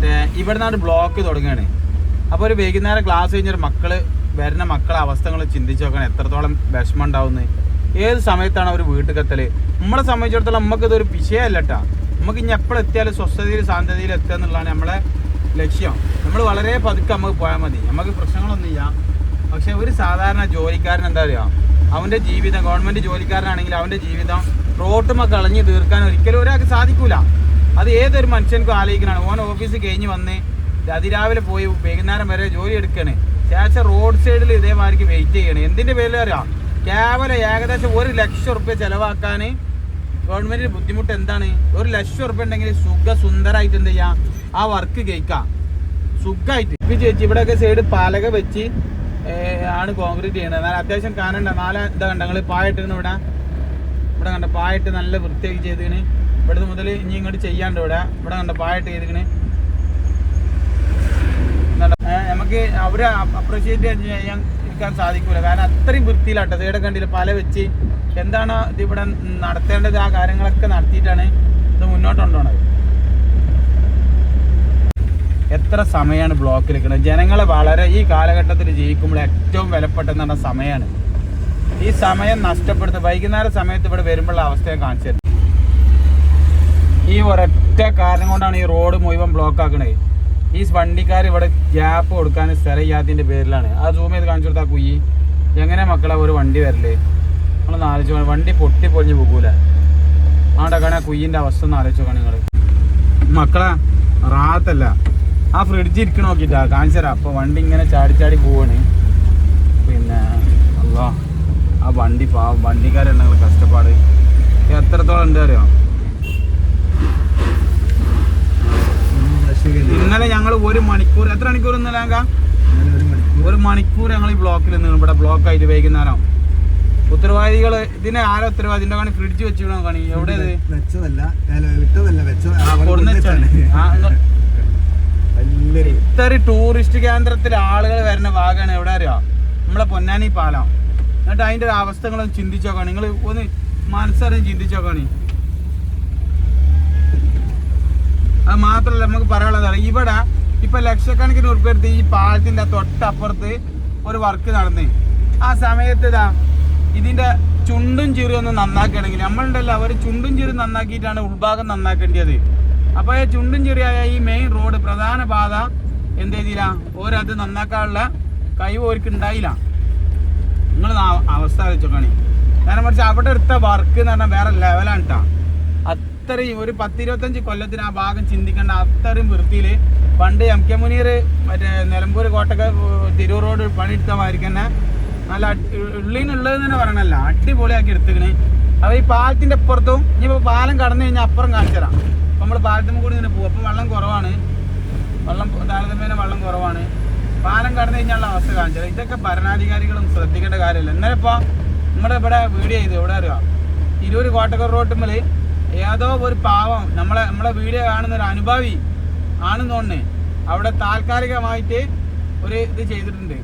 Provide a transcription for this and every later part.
മറ്റേ ഇവിടെ നിന്നാണ് ബ്ലോക്ക് തുടങ്ങുകയാണ് അപ്പോൾ ഒരു വൈകുന്നേരം ക്ലാസ് കഴിഞ്ഞൊരു മക്കൾ വരുന്ന മക്കളെ അവസ്ഥകൾ ചിന്തിച്ച് നോക്കണം. എത്രത്തോളം വിഷമം ഉണ്ടാവുന്നത് ഏത് സമയത്താണ് അവർ വീട്ടിൽ കത്തൽ നമ്മളെ സംബന്ധിച്ചിടത്തോളം നമുക്ക് ഇതൊരു വിഷയമല്ല കേട്ടോ നമുക്ക് ഇനി എപ്പോഴും എത്തിയാലും സ്വസ്ഥതയിൽ ശാന്തതയിൽ എത്തുക എന്നുള്ളതാണ് നമ്മളെ ലക്ഷ്യം. നമ്മൾ വളരെ പതുക്കെ നമുക്ക് പോയാൽ മതി. നമുക്ക് പ്രശ്നങ്ങളൊന്നും ഇല്ല. പക്ഷെ ഒരു സാധാരണ ജോലിക്കാരൻ എന്താ പറയുക അവന്റെ ജീവിതം ഗവൺമെന്റ് ജോലിക്കാരനാണെങ്കിൽ അവന്റെ ജീവിതം റോട്ടുമ്മ കളഞ്ഞ് തീർക്കാൻ ഒരിക്കലും ഒരാൾക്ക് സാധിക്കൂല. അത് ഏതൊരു മനുഷ്യൻക്കും ആലോചിക്കണം ഓൻ ഓഫീസിൽ കഴിഞ്ഞ് വന്ന് അതിരാവിലെ പോയി വൈകുന്നേരം വരെ ജോലി എടുക്കണേ. ശേഷം റോഡ് സൈഡിൽ ഇതേമാതിരിക്ക് വെയിറ്റ് ചെയ്യണേ. എന്തിന്റെ പേരിൽ അറിയാം? കേവലം ഏകദേശം ഒരു ലക്ഷം റുപ്യ ചെലവാക്കാൻ ഗവൺമെന്റിന് ബുദ്ധിമുട്ട് എന്താണ്? ഒരു ലക്ഷം റുപ്യ ഉണ്ടെങ്കിൽ സുഖ സുന്ദരമായിട്ട് എന്ത് ചെയ്യാം? ആ വർക്ക് കഴിക്കാം. സുഖമായിട്ട് ഇപ്പൊ ചേച്ചി ഇവിടെയൊക്കെ സൈഡ് പലക വെച്ച് ആണ് കോൺക്രീറ്റ് ചെയ്യണത്. എന്നാൽ അത്യാവശ്യം കാണണ്ട. നാല് ഇതാ കണ്ട? നിങ്ങൾ ഇട്ടിരുന്നു ഇവിടെ. ഇവിടെ കണ്ട? പായിട്ട് നല്ല വൃത്തിയാക്കി ചെയ്തിക്കണ്. ഇവിടുന്ന് മുതൽ ഇനി ഇങ്ങോട്ട് ചെയ്യാണ്ട് ഇവിടെ. ഇവിടെ കണ്ട പായിട്ട് ചെയ്തിക്കണ് നമുക്ക് അവരെ അപ്രീഷിയേറ്റ് ചെയ്യാൻ ഇരിക്കാൻ സാധിക്കൂല. കാരണം അത്രയും വൃത്തിയിലാട്ടോ. സൈഡ് കണ്ടില്ല പല വെച്ച്. എന്താണ് ഇതിവിടെ നടത്തേണ്ടത് ആ കാര്യങ്ങളൊക്കെ നടത്തിയിട്ടാണ് ഇത് മുന്നോട്ട് കൊണ്ടുപോണത്. എത്ര സമയമാണ് ബ്ലോക്കിൽ നിൽക്കുന്നത് ജനങ്ങളെ വളരെ ഈ കാലഘട്ടത്തിൽ ജീവിക്കുമ്പോൾ ഏറ്റവും വിലപ്പെട്ടെന്ന് പറഞ്ഞ സമയമാണ് ഈ സമയം നഷ്ടപ്പെടുത്തുക വൈകുന്നേര സമയത്ത് ഇവിടെ വരുമ്പോഴുള്ള അവസ്ഥയെ കാണിച്ചു ഈ ഒരൊറ്റ കാരണം കൊണ്ടാണ് ഈ റോഡ് മുഴുവൻ ബ്ലോക്ക് ആക്കണേ. ഈ വണ്ടിക്കാർ ഇവിടെ ഗ്യാപ്പ് കൊടുക്കാൻ സ്ഥലമില്ലാത്തതിന്റെ പേരിലാണ്. ആ സൂം ചെയ്ത് കാണിച്ചു കൊടുത്താൽ കുയ്യി എങ്ങനെ മക്കളെ ഒരു വണ്ടി വരല്ലേ നമ്മളൊന്ന് ആലോചിച്ചു. വണ്ടി പൊട്ടി പൊളിഞ്ഞ് പോകൂല. ആണ്ടക്കാണ് ആ കുയ്യിന്റെ അവസ്ഥ ഒന്ന് ആലോചിച്ച് നോക്കണം നിങ്ങൾ മക്കളെ റാത്തല്ല. ആ ഫ്രിഡ്ജ് ഇരിക്കണ നോക്കിട്ടാ കാണിച്ചു തരാം. അപ്പൊ വണ്ടി ഇങ്ങനെ ചാടി ചാടി പോവാണ്. പിന്നെ അല്ലോ ആ വണ്ടി പാവം വണ്ടിക്കാരുണ്ടെങ്കിൽ കഷ്ടപ്പാട്. എത്രത്തോളം ഉണ്ട് അറിയോ? ഇന്നലെ ഞങ്ങൾ ഒരു മണിക്കൂർ എത്ര മണിക്കൂർ ഇന്നലെ ആകാം? ഒരു മണിക്കൂർ. ഞങ്ങൾ ഈ ബ്ലോക്കിൽ നിന്ന് ഇവിടെ ബ്ലോക്ക് ആയിട്ട് വൈകുന്നേരം ഉത്തരവാദികൾ ഇതിനെ ആരോ ഉത്തരവാദി എന്റെ കാണി? ഫ്രിഡ്ജ് വെച്ചിടണോ കാണി? എവിടെ ഇത്? വെച്ചതല്ല. അല്ല, വിട്ടതല്ല വെച്ചത് ആ, അവിടെ കൊടുന്ന് വെച്ചാണ്. ആ, ഇങ്ങ- വലിയൊരു ഇത്ര ടൂറിസ്റ്റ് കേന്ദ്രത്തിലെ ആളുകൾ വരുന്ന ഭാഗമാണ് എവിടെ അറിയോ? നമ്മളെ പൊന്നാനി പാലം. എന്നിട്ട് അതിന്റെ ഒരു അവസ്ഥകളൊന്ന് ചിന്തിച്ചോക്കാണ്. നിങ്ങൾ ഒന്ന് മനസ്സറിഞ്ഞ് ചിന്തിച്ചു നോക്കണി അത് മാത്രമല്ല നമുക്ക് പറയാനുള്ളത് ഇവിടെ ഇപ്പൊ ലക്ഷക്കണക്കിന് ഉറുപ്പെടുത്ത് ഈ പാലത്തിന്റെ തൊട്ടപ്പുറത്ത് ഒരു വർക്ക് നടന്നേ. ആ സമയത്ത് ഇതാ ഇതിന്റെ ചുണ്ടും ചിറി ഒന്ന് നന്നാക്കണമെങ്കിൽ നമ്മളുണ്ടല്ലോ അവർ ചുണ്ടും ചിറി നന്നാക്കിയിട്ടാണ് ഉൾഭാഗം നന്നാക്കേണ്ടത്. അപ്പൊ ഈ ചുണ്ടും ചിറിയായ ഈ മെയിൻ റോഡ് പ്രധാന പാത എന്ത് ചെയ്തില്ല ഓരത് നന്നാക്കാനുള്ള കഴിവ് അവർക്ക് ഉണ്ടായില്ല. നിങ്ങൾ അവസ്ഥ വെച്ചോക്കണി കാരണം മറിച്ച് അവിടെ എടുത്ത വർക്ക് എന്ന് പറഞ്ഞാൽ വേറെ ലെവലാണ് കേട്ടോ അത്രയും ഒരു പത്തിരുപത്തഞ്ച് കൊല്ലത്തിന് ആ ഭാഗം ചിന്തിക്കേണ്ട അത്രയും വൃത്തിയിൽ പണ്ട് എം കെ മുനീർ മറ്റേ നിലമ്പൂർ കോട്ടക്ക തിരൂർ റോഡ് പണിയെടുത്ത മാതിരി തന്നെ നല്ല ഉള്ളിനുള്ളത് തന്നെ പറയണല്ല അടിപൊളിയാക്കി എടുത്തിക്കണ്. അപ്പോൾ ഈ പാലത്തിന്റെ അപ്പുറത്തും ഇനിയിപ്പോൾ പാലം കടന്നു കഴിഞ്ഞാൽ അപ്പുറം കാണിച്ചു തരാം. അപ്പോൾ നമ്മൾ പാലത്തുമ്പോൾ കൂടി ഇങ്ങനെ പോകും അപ്പോൾ വെള്ളം കുറവാണ്. വെള്ളം താരതമ്യേന വെള്ളം കുറവാണ്. പാലം കടന്നു കഴിഞ്ഞാലുള്ള അവസ്ഥ കാണിച്ചത് ഇതൊക്കെ ഭരണാധികാരികളും ശ്രദ്ധിക്കേണ്ട കാര്യമില്ല. ഇന്നലെ ഇപ്പോൾ നമ്മുടെ ഇവിടെ വീഡിയോ ചെയ്തു എവിടെ അറിയാം? തിരൂർ കോട്ടക്കർ റോട്ടുമ്മൽ ഏതോ ഒരു പാവം നമ്മളെ നമ്മളെ വീഡിയോ കാണുന്ന ഒരു അനുഭാവി ആണെന്നോണ് അവിടെ താൽക്കാലികമായിട്ട് ഒരു ഇത് ചെയ്തിട്ടുണ്ട്.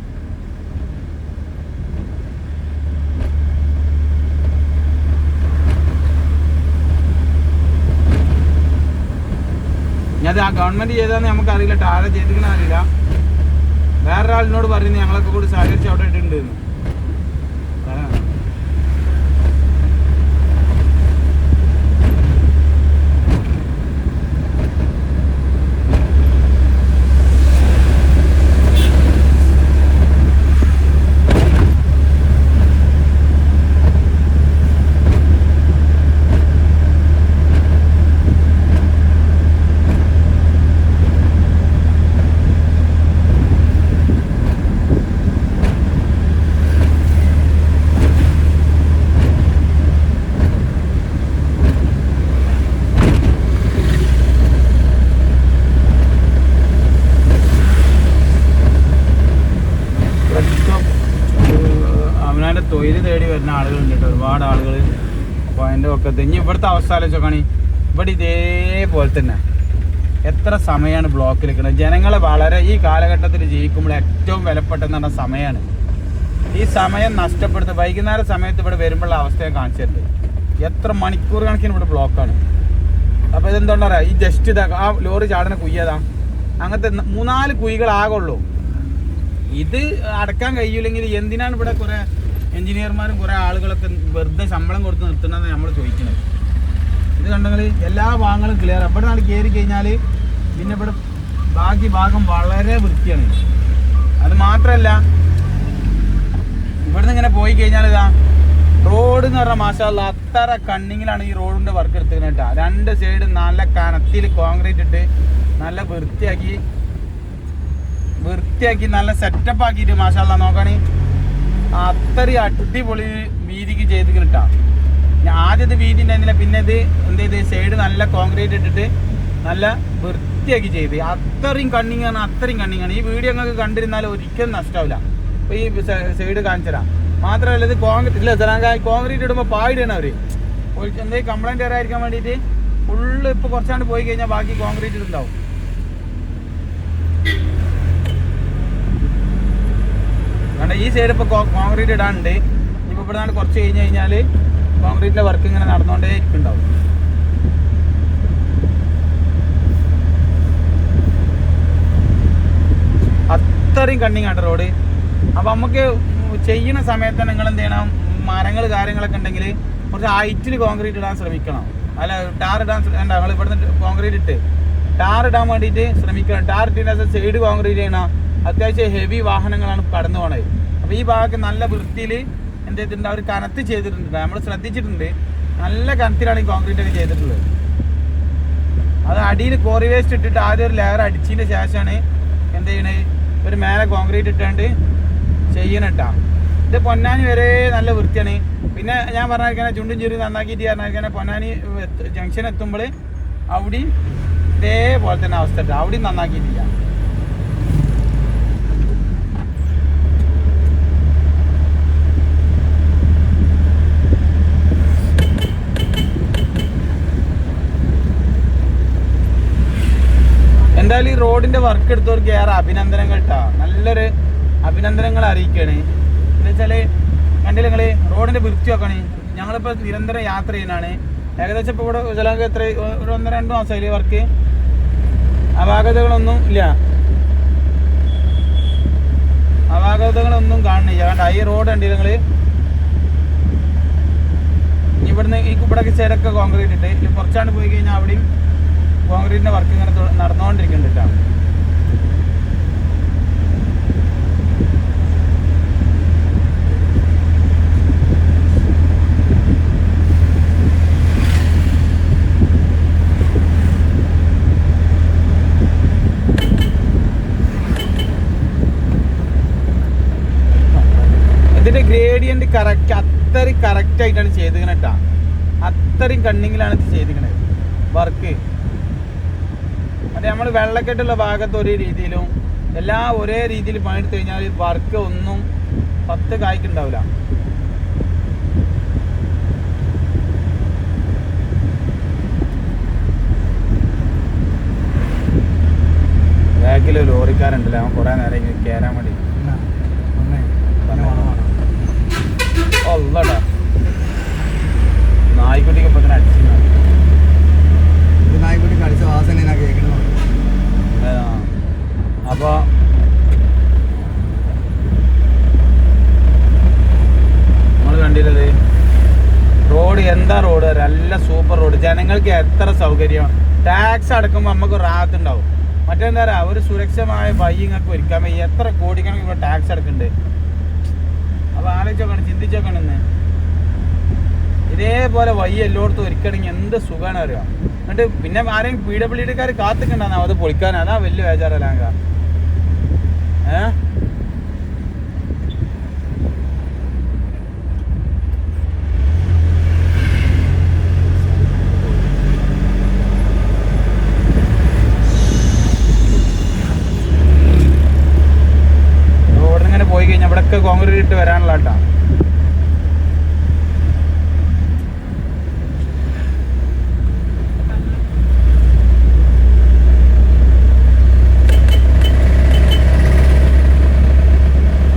അത് ആ ഗവൺമെന്റ് ചെയ്തതെന്ന് നമുക്ക് അറിയില്ല ട്ടോ. ആരാ ചെയ്തിരിക്കണ അറിയില്ല. വേറൊരാളിനോട് പറയുന്നത് ഞങ്ങളൊക്കെ കൂടി സഹകരിച്ച് അവിടെ ഇട്ടിട്ടുണ്ട് എന്ന്. പറയാം. ഇപ്പം, ഏഹ്, അവനവന്റെ തൊഴിൽ തേടി വരുന്ന ആളുകളുണ്ട് കേട്ടോ. ഒരുപാട് ആളുകൾ അപ്പോൾ അതിന്റെ ഒക്കെ ഇനി ഇവിടുത്തെ അവസ്ഥ ആലോചിച്ചോക്കണി. ഇവിടെ ഇതേപോലെ തന്നെ. എത്ര സമയമാണ് ബ്ലോക്കിൽ നിൽക്കുന്നത് ജനങ്ങളെ വളരെ ഈ കാലഘട്ടത്തിൽ ജീവിക്കുമ്പോൾ ഏറ്റവും വിലപ്പെട്ടെന്ന് സമയമാണ് ഈ സമയം നഷ്ടപ്പെടുത്ത് വൈകുന്നേര സമയത്ത് ഇവിടെ വരുമ്പോഴുള്ള അവസ്ഥയെ കാണിച്ചിട്ടുണ്ട് എത്ര മണിക്കൂർ കണക്കിന് ഇവിടെ ബ്ലോക്കാണ് അപ്പോൾ ഇതെന്തുകൊണ്ടാ ഈ ജസ്റ്റ് ഇതാ ആ ലോറി ചാടനെ കുയ്യതാ. അങ്ങനത്തെ മൂന്നാൽ കുഴികളാകുള്ളൂ ഇത് അടക്കാൻ കഴിയില്ലെങ്കിൽ എന്തിനാണ് ഇവിടെ കുറെ എഞ്ചിനീയർമാരും കുറേ ആളുകളൊക്കെ വെറുതെ ശമ്പളം കൊടുത്ത് നിർത്തുന്നത് നമ്മൾ ചോദിക്കുന്നത്. ഇത് കണ്ടെങ്കിൽ എല്ലാ ഭാഗങ്ങളും ക്ലിയർ ഇവിടെ നാൾ കയറി കഴിഞ്ഞാൽ പിന്നെ ഇവിടെ ബാക്കി ഭാഗം വളരെ വൃത്തിയാണ്. അത് മാത്രമല്ല ഇവിടുന്ന് ഇങ്ങനെ പോയി കഴിഞ്ഞാൽ ഇതാ റോഡ് എന്ന് പറഞ്ഞാൽ മാഷാല്ല അത്ര കണ്ണിങ്ങിലാണ് ഈ റോഡിന്റെ വർക്ക് എടുത്തിരുന്നത് കേട്ടോ. രണ്ട് സൈഡ് നല്ല കനത്തിൽ കോൺക്രീറ്റ് ഇട്ട് നല്ല വൃത്തിയാക്കി വൃത്തിയാക്കി നല്ല സെറ്റപ്പ് ആക്കിയിട്ട് മാഷാല്ല നോക്കണേ. അത്രയും അടിപൊളി വീതിക്ക് ചെയ്ത് കിട്ടാം ഞാൻ ആദ്യത്തെ വീതി പിന്നെ ഇത് എന്ത് ചെയ്ത്? സൈഡ് നല്ല കോൺക്രീറ്റ് ഇട്ടിട്ട് നല്ല വൃത്തിയാക്കി ചെയ്ത്. അത്രയും കണ്ണിങ് ആണ് അത്രയും കണ്ണിങ് ആണ്. ഈ വീഡിയോ നിങ്ങൾക്ക് കണ്ടിരുന്നാൽ ഒരിക്കലും നഷ്ടാവില്ല. അപ്പൊ ഈ സൈഡ് കാണിച്ചുതരാം. മാത്രമല്ല ഇത് കോൺക്രീറ്റ് ഇല്ല സാറേ കോൺക്രീറ്റ് ഇടുമ്പോൾ പായിടാണ് അവർ. എന്തെങ്കിലും കംപ്ലൈന്റ് വരാതിരിക്കാൻ വേണ്ടിയിട്ട് ഫുള്ള് ഇപ്പൊ കുറച്ചാണ്ട് പോയി കഴിഞ്ഞാൽ ബാക്കി കോൺക്രീറ്റ് ഇട്ടുണ്ടാവും കണ്ട ഈ സൈഡ് ഇപ്പോൾ കോൺക്രീറ്റ് ഇടാനുണ്ട് ഇപ്പോൾ ഇവിടെ നിന്ന് കുറച്ച് കഴിഞ്ഞ് കഴിഞ്ഞാൽ കോൺക്രീറ്റിന്റെ വർക്ക് ഇങ്ങനെ നടന്നുകൊണ്ടേ ഇരിക്കുന്നുണ്ടാവും അത്രയും കണ്ണിങ് ആണ് റോഡ് അപ്പോൾ നമുക്ക് ചെയ്യുന്ന സമയത്ത് നിങ്ങൾ എന്ത് ചെയ്യണം? മരങ്ങൾ കാര്യങ്ങളൊക്കെ ഉണ്ടെങ്കിൽ കുറച്ച് ഹൈറ്റിൽ കോൺക്രീറ്റ് ഇടാൻ ശ്രമിക്കണം. അല്ല ടാർ ഇടാൻ വേണ്ട നിങ്ങൾ ഇവിടുന്ന് കോൺക്രീറ്റ് ഇട്ട്. ടാർ ഇടാൻ വേണ്ടിയിട്ട് ശ്രമിക്കണം. ടാർ ഇട്ടിട്ട് സൈഡ് കോൺക്രീറ്റ് ചെയ്യണം അത്യാവശ്യം ഹെവി വാഹനങ്ങളാണ് കടന്നു പോണത്. അപ്പൊ ഈ ഭാഗത്ത് നല്ല വൃത്തിയിൽ എന്ത് ചെയ്തിട്ടുണ്ട്? അവർ കനത്ത് ചെയ്തിട്ടുണ്ട് നമ്മൾ ശ്രദ്ധിച്ചിട്ടുണ്ട്. നല്ല കനത്തിലാണ് ഈ കോൺക്രീറ്റ് ഒക്കെ ചെയ്തിട്ടുള്ളത്. അത് അടിയിൽ കോറി വേസ്റ്റ് ഇട്ടിട്ട് ആദ്യം ഒരു ലെയർ അടിച്ചതിന് ശേഷമാണ് എന്ത് ചെയ്യണേ? ഒരു മേലെ കോൺക്രീറ്റ് ഇട്ടാണ്ട് ചെയ്യണട്ടാ ഇത് പൊന്നാനി വരെ നല്ല വൃത്തിയാണ്. പിന്നെ ഞാൻ പറഞ്ഞാൽ ചുണ്ടും ചുരി നന്നാക്കിയിട്ട് പറഞ്ഞാൽ പൊന്നാനി ജംഗ്ഷൻ എത്തുമ്പോൾ അവിടെയും ഇതേപോലെ തന്നെ അവസ്ഥ അവിടെ നന്നാക്കിയിട്ടില്ല എന്തായാലും ഈ റോഡിന്റെ വർക്ക് എടുത്തവർക്ക് ഏറെ അഭിനന്ദനങ്ങൾ കേട്ടാ നല്ലൊരു അഭിനന്ദനങ്ങൾ അറിയിക്കുകയാണ് എന്താ വെച്ചാൽ കണ്ടില്ല നിങ്ങൾ? റോഡിന്റെ വൃത്തി നോക്കണേ ഞങ്ങളിപ്പോ നിരന്തരം യാത്ര ചെയ്യുന്നതാണ്. ഏകദേശം ഇപ്പൊ ഇവിടെ ചിലർക്ക് എത്ര? ഒരു ഒന്നര രണ്ട് മാസമായില്ലേ വർക്ക് അപാകതകളൊന്നും ഇല്ല. അപാകതകളൊന്നും കാണുന്നില്ല. കണ്ട? ഈ റോഡ് ഉണ്ട് നിങ്ങൾ? ഇവിടുന്ന് ഈ ഇവിടെ സൈഡൊക്കെ കോൺക്രീറ്റ് ഇട്ട് കുറച്ചാണ്ട് പോയി കഴിഞ്ഞാൽ അവിടെയും കോൺക്രീറ്റിന്റെ വർക്ക് ഇങ്ങനെ നടന്നുകൊണ്ടിരിക്കുന്നുണ്ട് കേട്ടോ ഗ്രേഡിയന്റ് കറക്റ്റ് അത്രയും കറക്റ്റ് ആയിട്ടാണ് ചെയ്തിരിക്കണ അത്രയും കണ്ണിങ്ങിലാണ് ഇത് ചെയ്തിരിക്കണത് വർക്ക് അത് നമ്മൾ വെള്ളക്കെട്ടുള്ള ഭാഗത്ത് ഒരേ രീതിയിലും എല്ലാം ഒരേ രീതിയിൽ പണിയെടുത്ത് കഴിഞ്ഞാൽ വർക്ക് ഒന്നും പത്ത് കായ്ക്കുണ്ടാവില്ല ബാക്കിൽ ലോറിക്കാരുണ്ടല്ലോ അവൻ കുറെ നേരം ഇങ്ങനെ കയറാൻ വേണ്ടി. ഒള്ളടാ നായ്ക്കുട്ടിക്ക് ഇപ്പൊ തന്നെ അടിച്ചു നായ്ക്കുട്ടിക്ക് അടിച്ച വാസന ഞാൻ കേൾക്കണം അപ്പൊ നമ്മൾ കണ്ടില്ലത്. റോഡ് എന്താ റോഡ്? നല്ല സൂപ്പർ റോഡ്. ജനങ്ങൾക്ക് എത്ര സൗകര്യം ടാക്സ് അടക്കുമ്പോൾ നമുക്ക് റാത്തുണ്ടാവും മറ്റെന്താ പറയുക ഒരു സുരക്ഷമായ വഴി നിങ്ങൾക്ക് ഒരുക്കാൻ വയ്യ. എത്ര കോടിക്കണക്കിന് ഇവിടെ ടാക്സ് അടക്കുന്നുണ്ട്. അപ്പോൾ ആലോചിച്ചോക്കണം ചിന്തിച്ചോക്കണം ഇതേപോലെ വഴി എല്ലായിടത്തും ഒരുക്കണമെങ്കിൽ എന്ത് സുഖമാണ് അറിയാം? എന്നിട്ട് പിന്നെ ആരെയും പി ഡബ്ല്യു ഡിക്കാർ കാത്തിക്കണ്ടെന്നാ അത് പൊളിക്കാൻ. അതാ വലിയ ബേജാറല്ലാങ്ക. ഏ? പോയി കഴിഞ്ഞാൽ ഇവിടെയൊക്കെ കോൺക്രീറ്റ് ഇട്ട് വരാനുള്ള കേട്ടാ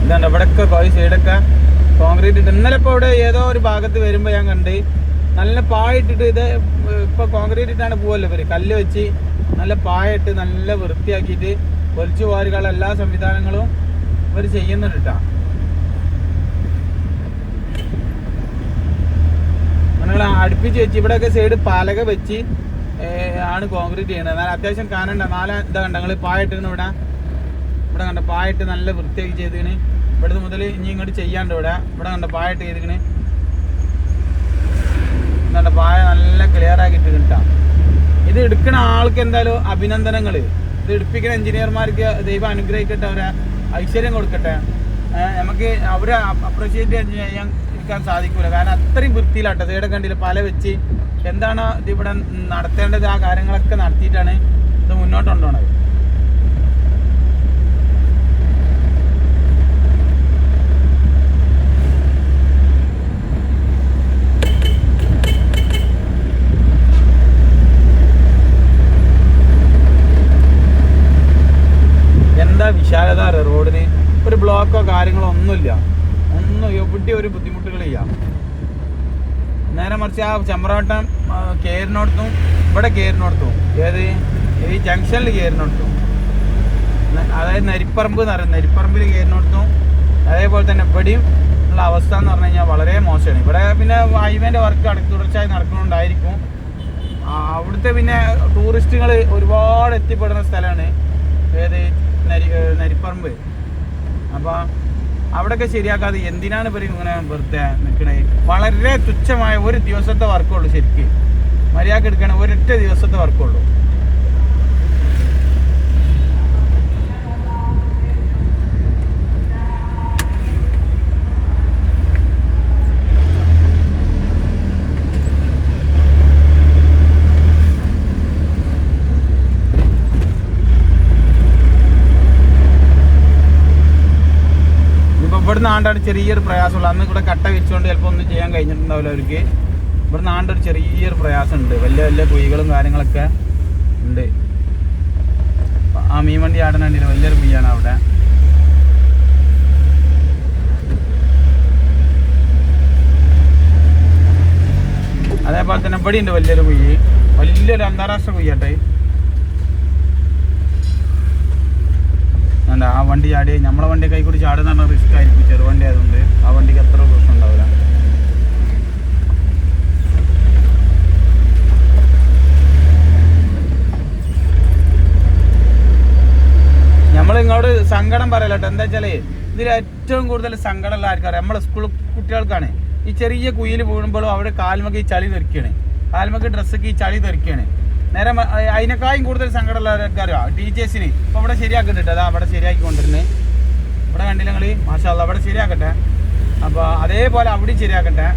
ഇതാണ് ഇവിടെയൊക്കെ ഈ സൈഡൊക്കെ കോൺക്രീറ്റ് ഇട്ട് ഇന്നലെ ഇപ്പോൾ ഇവിടെ ഏതോ ഒരു ഭാഗത്ത് വരുമ്പോൾ ഞാൻ കണ്ട് നല്ല പായിട്ടിട്ട് ഇത് ഇപ്പൊ കോൺക്രീറ്റ് ഇട്ടാണ് പോവല്ലോ ഇവർ? കല്ല് വെച്ച് നല്ല പായിട്ട് നല്ല വൃത്തിയാക്കിയിട്ട് പൊലിച്ചു പോരുകളുടെ എല്ലാ സംവിധാനങ്ങളും ഇവർ ചെയ്യുന്നുണ്ട് കേട്ടോ നിങ്ങൾ അടുപ്പിച്ച് വെച്ച് ഇവിടെയൊക്കെ സൈഡ് പലക വെച്ച് ആണ് കോൺക്രീറ്റ് ചെയ്യണത്. എന്നാൽ അത്യാവശ്യം കാണണ്ട നാല ഇതാ കണ്ട? നിങ്ങൾ പായിട്ടിരുന്നു ഇവിടെ ഇവിടെ കണ്ട? പായിട്ട് നല്ല വൃത്തിയാക്കി ചെയ്തിക്കണ് ഇവിടുന്ന് മുതൽ ഇനി ഇങ്ങോട്ട് ചെയ്യാണ്ട് ഇവിടെ. ഇവിടെ കണ്ട? പായിട്ട് ചെയ്തിക്കണ് എന്താ പായ നല്ല ക്ലിയർ ആക്കിയിട്ട് കിട്ടാം ഇത് എടുക്കുന്ന ആൾക്ക് എന്തായാലും അഭിനന്ദനങ്ങൾ ഇത് എടുപ്പിക്കുന്ന എഞ്ചിനീയർമാർക്ക് ദൈവം അനുഗ്രഹിക്കട്ടെ അവരെ ഐശ്വര്യം കൊടുക്കട്ടെ. നമുക്ക് അവരെ അപ്രീഷിയേറ്റ് ചെയ്യാൻ ഇരിക്കാൻ സാധിക്കില്ല കാരണം അത്രയും വൃത്തിയിലാട്ടോ. ഇവിടെ കണ്ടില്ല പല വെച്ച് എന്താണ് ഇത് ഇവിടെ നടത്തേണ്ടത് ആ കാര്യങ്ങളൊക്കെ നടത്തിയിട്ടാണ് ഇത് മുന്നോട്ട് കൊണ്ടുപോണത് എന്താ വിശാലത അറിയോ റോഡിന് ഒരു ബ്ലോക്കോ കാര്യങ്ങളോ ഒന്നുമില്ല ഒന്നും ഒരു ബുദ്ധിമുട്ടുകളില്ല നേരെ മറിച്ച് ആ ചെമ്പ്രവട്ടം കയറിനോടത്തും ഇവിടെ കയറിനോടത്തും ഏത്? ഈ ജംഗ്ഷനിൽ കയറിനോടത്തും അതായത് നരിപ്പറമ്പ് എന്ന് പറയുന്നത് നരിപ്പറമ്പിൽ കയറിനോടത്തും അതേപോലെ തന്നെ ഇവിടെയും ഉള്ള അവസ്ഥ എന്ന് പറഞ്ഞു കഴിഞ്ഞാൽ വളരെ മോശമാണ്. ഇവിടെ പിന്നെ ഹൈവേന്റെ വർക്ക് അടുത്ത് തുടർച്ചയായി നടക്കുന്നുണ്ടായിരിക്കും അവിടുത്തെ പിന്നെ ടൂറിസ്റ്റുകൾ ഒരുപാട് എത്തിപ്പെടുന്ന സ്ഥലമാണ് ഏത്? നരി നരിപ്പറമ്പ്. അപ്പോൾ അവിടെയൊക്കെ ശരിയാക്കാതെ എന്തിനാണ് ഇവർ ഇങ്ങനെ വെറുതെ നിൽക്കണേ വളരെ തുച്ഛമായ ഒരു ദിവസത്തെ വർക്കുള്ളൂ ശരിക്കും. മര്യാദ എടുക്കണേ ഒരൊറ്റ ദിവസത്തെ വർക്കുള്ളൂ ആണ്ടാണ് ചെറിയൊരു പ്രയാസമുള്ളൂ. അന്ന് ഇവിടെ കട്ട വെച്ചുകൊണ്ട് ചിലപ്പോൾ ഒന്നും ചെയ്യാൻ കഴിഞ്ഞിട്ടുണ്ടാവില്ല അവർക്ക്. ഇവിടെ ആണ്ടൊരു ചെറിയൊരു പ്രയാസമുണ്ട്. വലിയ വലിയ കുഴികളും കാര്യങ്ങളൊക്കെ ഉണ്ട്. ആ മീൻ വണ്ടി ആടണുണ്ടില്ല വലിയൊരു മീനാണ് അവിടെ. അതേപോലെ തന്നെ ഇവിടെ ഉണ്ട് വലിയൊരു കുഴി. വലിയൊരു അന്താരാഷ്ട്ര കുഴിയാട്ടെ എന്താ ആ വണ്ടി ചാടി നമ്മളെ വണ്ടി കൈ കൂടി ചാടുന്ന റിസ്ക് ആയിരിക്കും. ചെറുവണ്ടി ആയതുകൊണ്ട് ആ വണ്ടിക്ക് അത്ര പ്രശ്നം ഉണ്ടാവില്ല. നമ്മൾ ഇങ്ങോട്ട് സങ്കടം പറയലട്ടോ എന്താ വെച്ചാൽ ഇതിൽ ഏറ്റവും കൂടുതൽ സങ്കടമുള്ള ആൾക്കാർ നമ്മളെ സ്കൂൾ കുട്ടികൾക്കാണ്. ഈ ചെറിയ കുയിൽ വീഴുമ്പോഴും അവിടെ കാൽമക്ക് ഈ ചളി തെറിക്കുകയാണ് കാൽമക്ക് ഡ്രസ്സൊക്കെ ഈ ചളി തെറിക്കുകയാണ് നേരെ അതിനേക്കാളും കൂടുതൽ സങ്കടമുള്ള അറിയാം ടീച്ചേഴ്സിന് ഇപ്പം ഇവിടെ ശരിയാക്കുന്നുണ്ട് അതാ അവിടെ ശരിയാക്കി കൊണ്ടിരുന്നത് ഇവിടെ കണ്ടില്ല നിങ്ങൾ മാഷാല്ല അവിടെ ശരിയാക്കട്ടെ. അപ്പോൾ അതേപോലെ അവിടെയും ശരിയാക്കട്ടെ.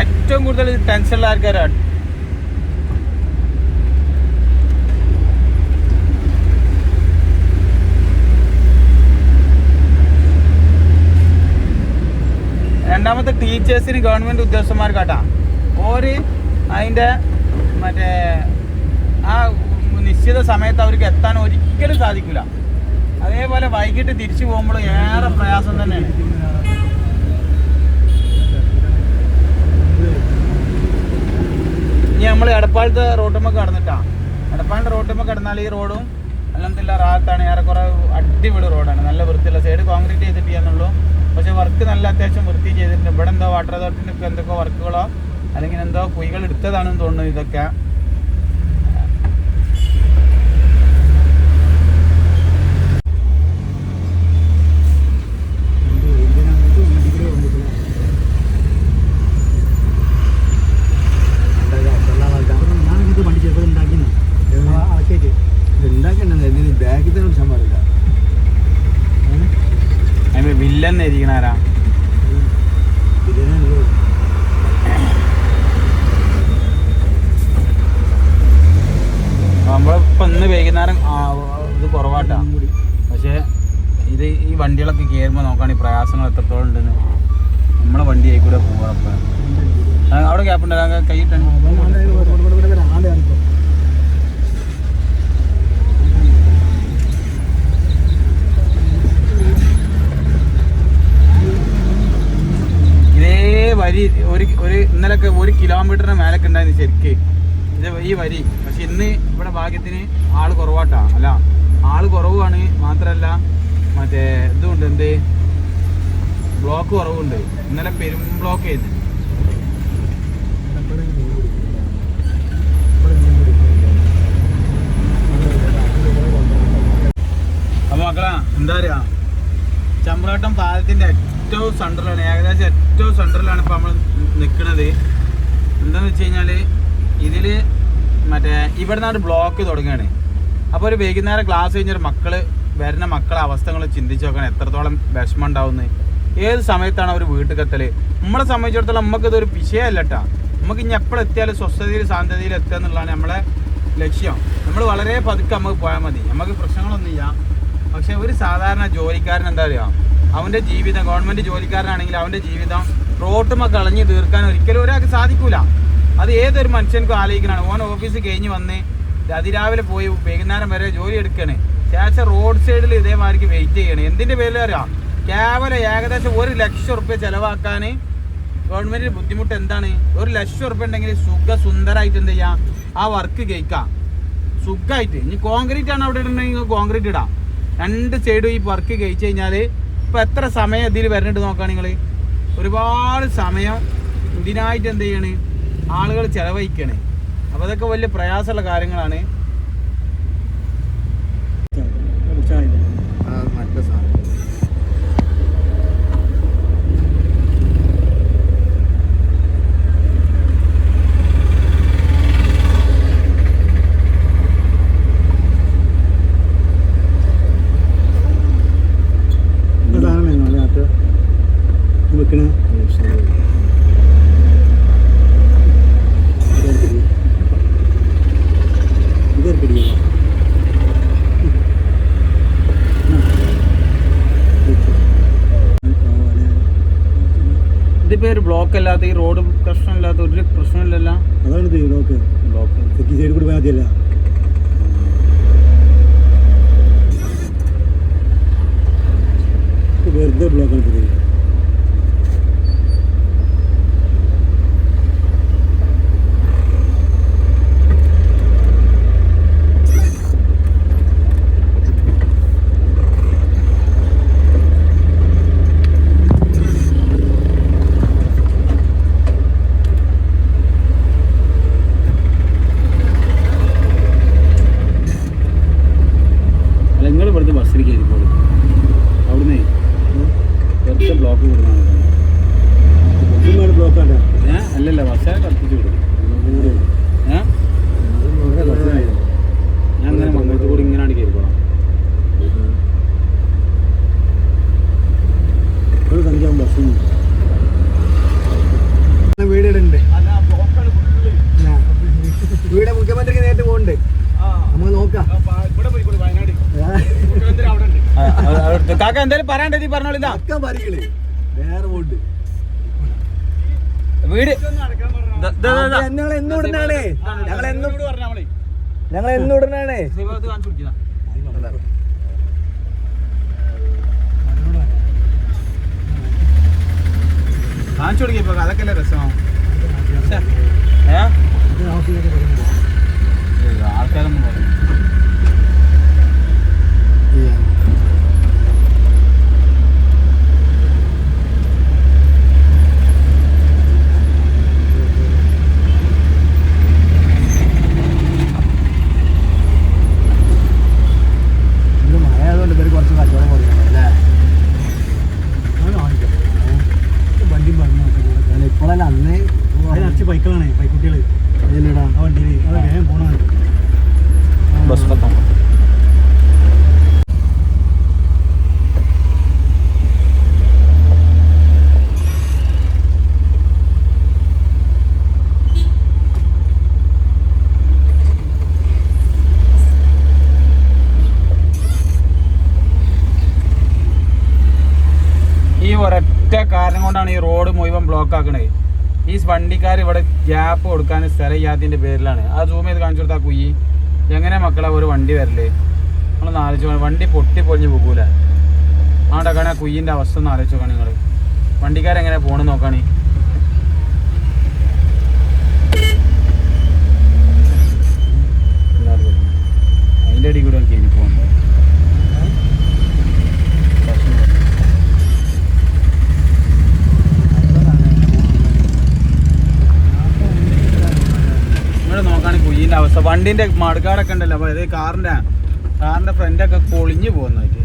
ഏറ്റവും കൂടുതൽ ടെൻഷനുള്ള ആൾക്കാരാണ്. രണ്ടാമത്തെ ടീച്ചേഴ്സിന് ഗവൺമെന്റ് ഉദ്യോഗസ്ഥന്മാർക്കാട്ടാ. ഓര് അതിന്റെ മറ്റേ ആ നിശ്ചിത സമയത്ത് അവർക്ക് എത്താൻ ഒരിക്കലും സാധിക്കില്ല അതേപോലെ വൈകിട്ട് തിരിച്ചു പോകുമ്പോൾ ഏറെ പ്രയാസം തന്നെയാണ്. ഇനി നമ്മൾ എടപ്പാളത്തെ റോട്ടുമ്മ കടന്നിട്ടാ. എടപ്പാളിന്റെ റോട്ടുമ്മ കടന്നാൽ ഈ റോഡും അല്ലെന്നില്ല റാത്താണ് ഏറെക്കുറെ അടിപൊളി റോഡാണ്. നല്ല വൃത്തിയുള്ള സൈഡ് കോൺക്രീറ്റ് ചെയ്തിട്ട് ചെയ്യാന്നുള്ളൂ. പക്ഷെ വർക്ക് നല്ല അത്യാവശ്യം വൃത്തി ചെയ്തിട്ടുണ്ട്. ഇവിടെ എന്തോ വാട്ടർ അതോറിറ്റിന്റെ ഒക്കെ എന്തൊക്കെ വർക്കുകളോ അല്ലെങ്കിൽ എന്തോ കുഴികൾ എടുത്തതാണെന്ന് തോന്നുന്നു ഇതൊക്കെ. ഉണ്ടാക്കണ്ട ബാക്കിൽ തന്നെ വിളിച്ചാൽ പാടില്ല. വില്ലൻ ഇരിക്കണാരാ നമ്മളിപ്പോ ഇന്ന് വൈകുന്നേരം ഇത് കുറവാട്ടാ പക്ഷേ ഇത് ഈ വണ്ടികളൊക്കെ കയറുമ്പോൾ നോക്കുകയാണെങ്കിൽ പ്രയാസങ്ങൾ എത്രത്തോളം ഉണ്ടെന്ന് നമ്മളെ വണ്ടി ആയി കൂടെ പോവാ അവിടെ ഗ്യാപ്പ് കൈ കൈയിട്ടാണ് വരി ഒരു ഒരു ഇന്നലൊക്കെ ഒരു കിലോമീറ്ററിന് മേലൊക്കെ ഉണ്ടായിരുന്നു ശരിക്ക്. ഇത് ഈ വരി. പക്ഷെ ഇന്ന് ഇവിടെ ഭാഗ്യത്തിന് ആൾ കുറവാട്ടാ. അല്ല ആൾ കുറവാണ് മാത്രല്ല മറ്റേ ഇതുണ്ട് എന്ത്? ബ്ലോക്ക് കുറവുണ്ട്. ഇന്നലെ പെരും ബ്ലോക്ക് ചെയ്ത് അപ്പൊ മക്കളാ എന്താ പറയാ ചമ്പ്രാട്ടം പാലത്തിന്റെ ഏറ്റവും സെൻട്രലാണ് ഏകദേശം ഏറ്റവും സെൻട്രലാണ് ഇപ്പൊ നമ്മൾ നിൽക്കുന്നത് എന്താന്ന് വെച്ച് കഴിഞ്ഞാൽ ഇതിൽ മറ്റേ ഇവിടെ നിന്നാണ് ബ്ലോക്ക് തുടങ്ങുകയാണ് അപ്പോൾ ഒരു വൈകുന്നേരം ക്ലാസ് കഴിഞ്ഞൊരു മക്കൾ വരുന്ന മക്കളെ അവസ്ഥകൾ ചിന്തിച്ച് നോക്കണം എത്രത്തോളം വിഷമം ഉണ്ടാവുന്നത് ഏത് സമയത്താണ് അവർ വീട്ടിൽ കത്തൽ നമ്മളെ സംബന്ധിച്ചിടത്തോളം നമുക്ക് ഇതൊരു വിഷയമല്ല കേട്ടോ നമുക്ക് ഇനി എപ്പോഴെത്തിയാലും സ്വസ്ഥതയിൽ ശാന്തതയിൽ എത്തുക എന്നുള്ളതാണ് നമ്മളെ ലക്ഷ്യം. നമ്മൾ വളരെ പതുക്കെ നമുക്ക് പോയാൽ മതി. നമുക്ക് പ്രശ്നങ്ങളൊന്നും ഇല്ല പക്ഷെ ഒരു സാധാരണ ജോലിക്കാരൻ എന്താ പറയുക അവന്റെ ജീവിതം ഗവൺമെന്റ് ജോലിക്കാരനാണെങ്കിൽ അവന്റെ ജീവിതം റോട്ടുമ്മ കളഞ്ഞ് തീർക്കാൻ ഒരിക്കലും ഒരാൾക്ക് സാധിക്കൂല. അത് ഏതൊരു മനുഷ്യൻക്കും ആലോചിക്കണം. ഓൻ ഓഫീസ് കഴിഞ്ഞ് വന്ന് അതിരാവിലെ പോയി വൈകുന്നേരം വരെ ജോലി എടുക്കണേ. ശേഷം റോഡ് സൈഡിൽ ഇതേമാതിരിക്ക് വെയിറ്റ് ചെയ്യണേ. എന്തിന്റെ പേരിൽ അറിയാം? കേവലം ഏകദേശം ഒരു ലക്ഷം റുപ്യ ചെലവാക്കാൻ ഗവൺമെന്റിന് ബുദ്ധിമുട്ട് എന്താണ്? ഒരു ലക്ഷം റുപ്യ ഉണ്ടെങ്കിൽ സുഖ സുന്ദരമായിട്ട് എന്ത് ചെയ്യാം? ആ വർക്ക് കഴിക്കാം സുഖമായിട്ട് ഇനി കോൺക്രീറ്റ് ആണ് അവിടെ ഇടണമെങ്കിൽ കോൺക്രീറ്റ് ഇടാം. രണ്ട് സൈഡും ഈ വർക്ക് കഴിച്ചു കഴിഞ്ഞാൽ ഇപ്പൊ എത്ര സമയം ഇതിൽ വരുന്നുണ്ട് നോക്കാം നിങ്ങൾ ഒരുപാട് സമയം ഇതിനായിട്ട് എന്ത് ചെയ്യണ്? ആളുകൾ ചെലവഴിക്കണേ. അപ്പോൾ അതൊക്കെ വലിയ പ്രയാസമുള്ള കാര്യങ്ങളാണ് ആ മറ്റേ സാധനം സാധനം വേണോ അതിനകത്ത് വെക്കണേ ഇതൊരു പിടിയോ ഇതിപ്പോ ഒരു ബ്ലോക്ക് അല്ലാത്ത ഈ റോഡ് പ്രശ്നമില്ലാത്ത ഒരു പ്രശ്നമില്ലല്ല അതാണ് ഇത് ബ്ലോക്ക് സെക്കി സൈഡ് കൂടി മതിയല്ല വെറുതെ ബ്ലോക്കാണ് ഇത് അല്ല നിങ്ങൾ ഇവിടുത്തെ ബസ്സിൽ കയറിക്കോളൂ അവിടുന്ന് വെറുതെ ബ്ലോക്ക് കൊടുക്കണം ഒരുപാട് ബ്ലോക്കാണ്ടാ ഏ അല്ലല്ല ബസ്സേ കത്തിച്ചു വിടും ഏ ഞാൻ അങ്ങനെ മംഗളത്തിൽ കൂടി ഇങ്ങനെയാണ് കയറിക്കോളാം ഒരു സംഖ്യ ബസ്സും വീടുണ്ട് വീട് മുഖ്യമന്ത്രിക്ക് നേരിട്ട് പോകുന്നുണ്ട് നമുക്ക് നോക്കാം കാക്ക എന്തായാലും പറയാണ്ട് വേറെ പോണ്ട് വീട്. ഞങ്ങൾ എന്നും ഇടുന്നാണ്. ഞങ്ങൾ എന്നും ഞങ്ങൾ എന്നും ഇടുന്നാണ്. കാണിച്ചു കൊടുക്കിയപ്പോ അതൊക്കെ അല്ലേ രസം? ഏ? ആൾക്കാരൊന്നും പറയും ഇന്ന് ഇവർ കുറച്ച് കച്ചവടം കുറയാണ് പുള്ളിക്കാർ ഇവിടെ ഗ്യാപ്പ് കൊടുക്കാൻ സ്ഥലമില്ലാത്തതിന്റെ പേരിലാണ്. ആ സൂം ചെയ്ത് കാണിച്ചു കൊടുത്താൽ കുയ്യി എങ്ങനെ മക്കളെ ഒരു വണ്ടി വരല്ലേ നമ്മളൊന്ന് ആലോചിച്ചു വണ്ടി പൊട്ടി പൊളിഞ്ഞ് പോകൂല. ആണ്ടൊക്കെയാണ് ആ കുയ്യിന്റെ അവസ്ഥ ഒന്ന് ആലോചിച്ച് നോക്കണം നിങ്ങൾ വണ്ടിക്കാരെങ്ങനെ പോകണമെന്ന് നോക്കണേ അതിന്റെ അടി കൂടെ നോക്കി ഇനി പോകുന്നു അവസ്ഥ. വണ്ടിന്റെ മടുക്കാടൊക്കെ ഉണ്ടല്ലോ. അപ്പൊ ഇത് കാറിന്റെ കാറിന്റെ ഫ്രണ്ടൊക്കെ പൊളിഞ്ഞു പോകുന്നതായിട്ട്